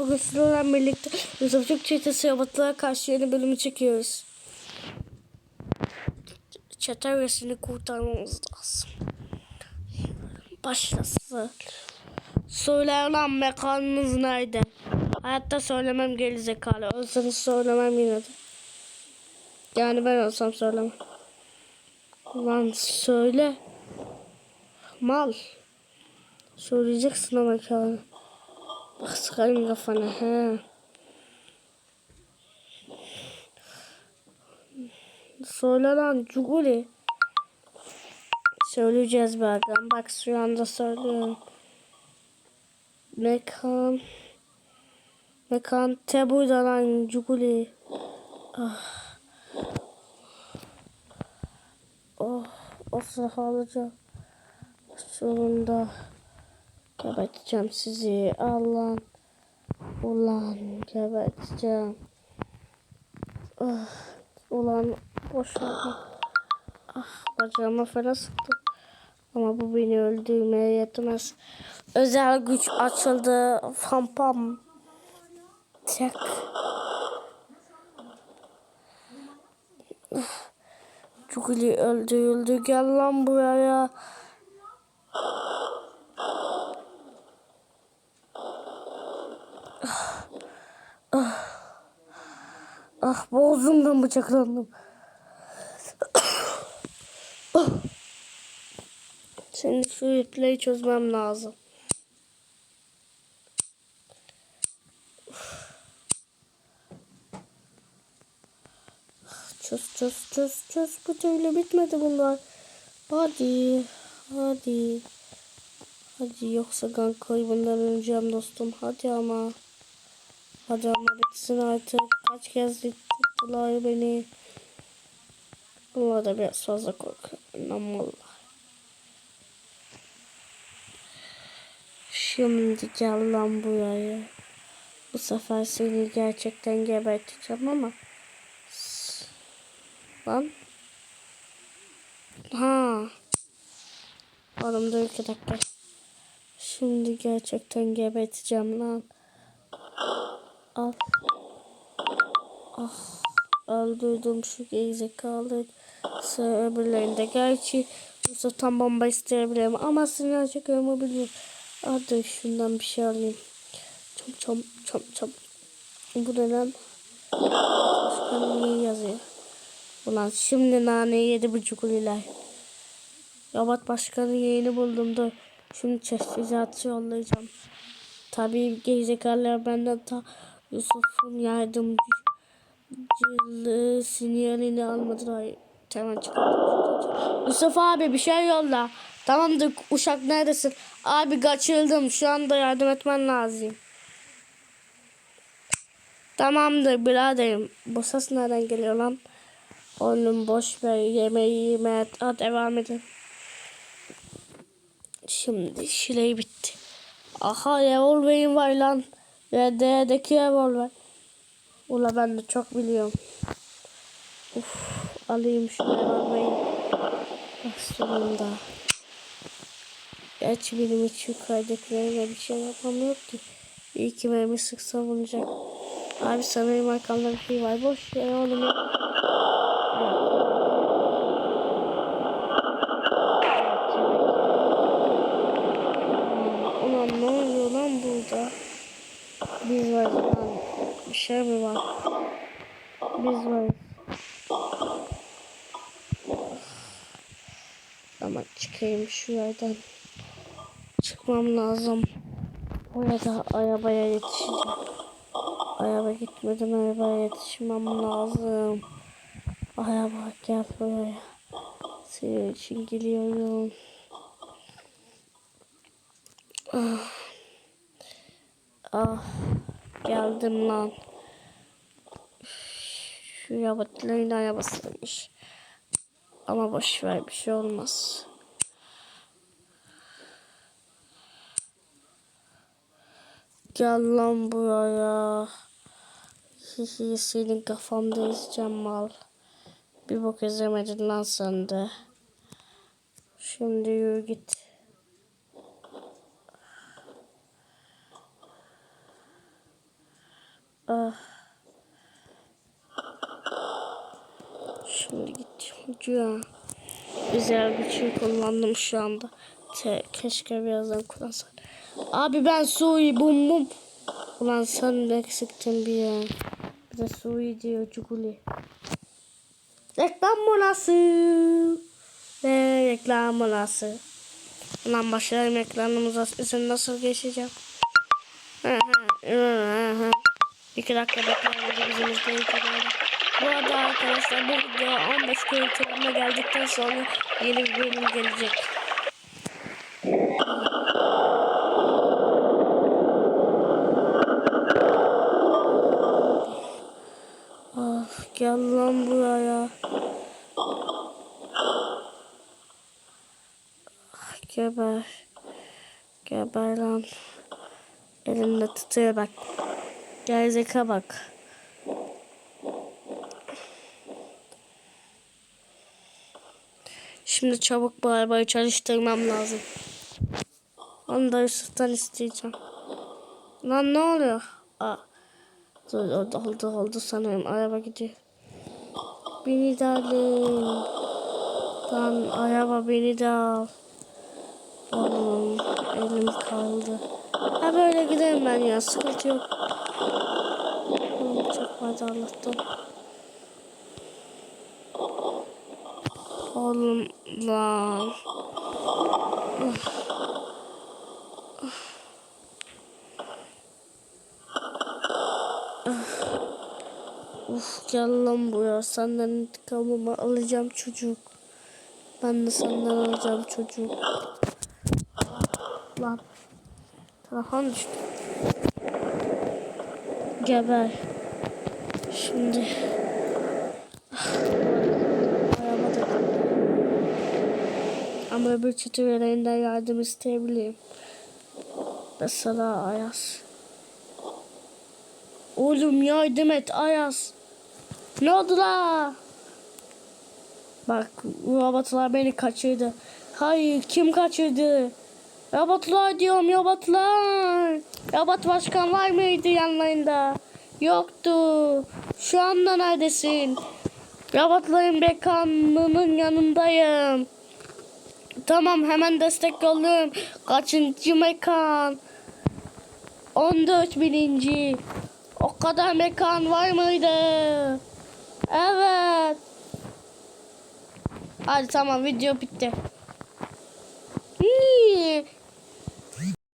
Bugün sizlerle birlikte Yusuf Türk çetesi robotlara karşı yeni bölümü çekiyoruz. Çete üyesini kurtarmamız lazım. Başlasın. Söyle lan mekanınız nerede? Hayatta söylemem gerizekalı. Olsanız söylemem yine de. Yani ben olsam söylemem. Lan söyle. Mal. Söyleyeceksin o mekanı. Bak sıkarım kafana he. Söyle lan Cuguli. Söyleyeceğiz bakalım. Bak şu anda söylüyorum. Mekan. Mekan Tebu'da lan Cuguli. Ah. Oh. Of alacağım. Sonunda. Geberteceğim sizi. Allah'ım. Ulan geberteceğim. Ah, ulan boş ver. Ah bacağıma falan sıktım. Ama bu beni öldürmeye yetmez. Özel güç açıldı. Pam pam. Çek. Çukuli öldürüldü. Gel lan buraya. Ah boğazımdan bıçaklandım. Ah. Şimdi şu ipleri çözmem lazım. Çöz çöz çöz çöz. Bu türlü bitmedi bunlar. Hadi. Hadi. Hadi yoksa Ganko'yu bundan öleceğim dostum. Hadi ama. Hadi ama bitsin artık. Kaç kez tuttular beni. Bunlar da biraz fazla korkuyorum. Vallahi. Şimdi gel lan buraya. Bu sefer seni gerçekten geberteceğim ama. Lan. Ha. Oğlum dur iki dakika. Şimdi gerçekten geberteceğim lan. Al. Ah. Öldürdüm şu gerizekalı. Sıra öbürlerinde. Gerçi Yusuf tam bomba isteyebilirim ama sinyal çekiyorum biliyorum. Hadi şundan bir şey alayım. Çom çom çom çom. Bu ne lan? Başkanım iyi yazıyor. Ulan şimdi nane yedi buçuk uliler. Yabat başkanı yayını buldum da şimdi teşhisatı yollayacağım. Tabii gerizekalılar benden ta Yusuf'un yardımcılığı sinyalini almadılar. Tamam çıkardım. Yusuf abi bir şey yolla. Tamamdır uşak neredesin? Abi kaçırıldım. Şu anda yardım etmen lazım. Tamamdır biraderim. Bu ses nereden geliyor lan? Oğlum boş ver yemeği yeme. Hadi devam edin. Şimdi şileyi bitti. Aha revolverim var lan. RD'deki revolver. Ula ben de çok biliyorum. Uf, alayım şu revolveri. Ah sonunda. Gerçi benim hiç yukarıdakilerine bir şey yapmam yok ki. Bir iki mermi sık savunacak. Abi sanırım arkamda bir şey var. Boş ver oğlum ya. Ulan ne oluyor lan burada? Biz varız lan. Bir şey mi var? Biz varız. Ama çıkayım şu yerden. Çıkmam lazım. Orada arabaya yetişeceğim. Araba gitmeden arabaya yetişmem lazım. Araba gel buraya. Senin için geliyorum. Ah. Ah. Geldim lan. Şu yabatıların arabasıymış. Ama boş ver bir şey olmaz. Gel lan buraya. Hihi senin kafamda izleyeceğim mal. Bir bok ezemedin lan sen de. Şimdi yürü git. Ah. Şimdi gidiyorum. Güzel şey kullandım şu anda. Te, keşke birazdan kullansam. Abi ben Sui bum bum. Ulan sen eksiktin bir ya. Bir de Sui diyor Cuguli. Reklam molası. Ve reklam molası. Ulan başlayalım ekranımıza. Sen nasıl geçeceğim? Hı hı, hı hı. İki dakika bekleyelim bizim izleyiciler. Bu arada arkadaşlar bu video 15 görüntülerine geldikten sonra yeni bir bölüm gelecek. Ah gel lan buraya. Ah, Geber. Geber lan. Elimde tutuyor bak. Gerizeka bak. Şimdi çabuk bu arabayı çalıştırmam lazım. Onu da Yusuf'tan isteyeceğim. Lan ne oluyor? Aa. Dur oldu oldu oldu sanırım araba gidiyor. Beni de alın. Lan araba beni de al. Oğlum elim kaldı. Ha böyle giderim ben ya sıkıntı yok. Çok fazla Allah'tan. Oğlum lan. Uf gel lan buraya. Senden intikamımı alacağım çocuk. Ben de senden alacağım çocuk. Lan. Telefon düştü. Geber. Şimdi. Araba da Ama öbür kötü vereninden yardım isteyebileyim. Mesela Ayaz. Oğlum yardım et Ayaz. Ne oldu la? Bak robotlar beni kaçırdı. Hayır kim kaçırdı? Robotlar diyorum robotlar. Robot başkan var mıydı yanlarında? Yoktu. Şu anda neredesin? Robotların bekanının yanındayım. Tamam hemen destek yolluyorum. Kaçıncı mekan? 14 bininci. O kadar mekan var mıydı? Evet. Hadi tamam video bitti. Hii,